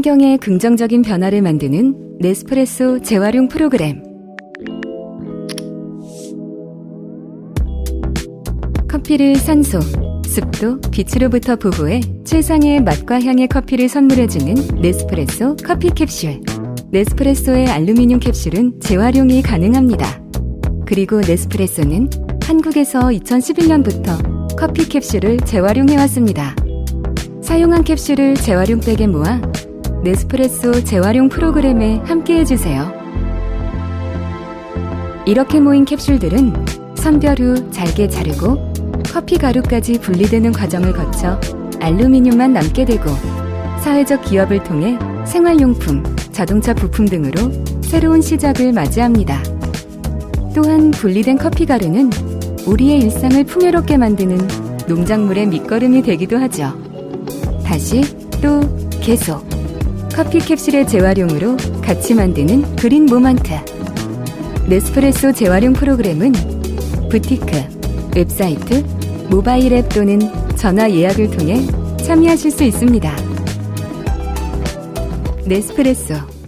환경에 긍정적인 변화를 만드는 네스프레소 재활용 프로그램. 커피를 산소, 습도, 빛으로부터 보호해 최상의 맛과 향의 커피를 선물해주는 네스프레소 커피 캡슐. 네스프레소의 알루미늄 캡슐은 재활용이 가능합니다. 그리고 네스프레소는 한국에서 2011년부터 커피 캡슐을 재활용해왔습니다. 사용한 캡슐을 재활용백에 모아 네스프레소 재활용 프로그램에 함께해 주세요. 이렇게 모인 캡슐들은 선별 후 잘게 자르고 커피 가루까지 분리되는 과정을 거쳐 알루미늄만 남게 되고 사회적 기업을 통해 생활용품, 자동차 부품 등으로 새로운 시작을 맞이합니다. 또한 분리된 커피 가루는 우리의 일상을 풍요롭게 만드는 농작물의 밑거름이 되기도 하죠. 다시 또 계속 커피 캡슐의 재활용으로 같이 만드는 그린 모먼트 네스프레소 재활용 프로그램은 부티크, 웹사이트, 모바일 앱 또는 전화 예약을 통해 참여하실 수 있습니다. 네스프레소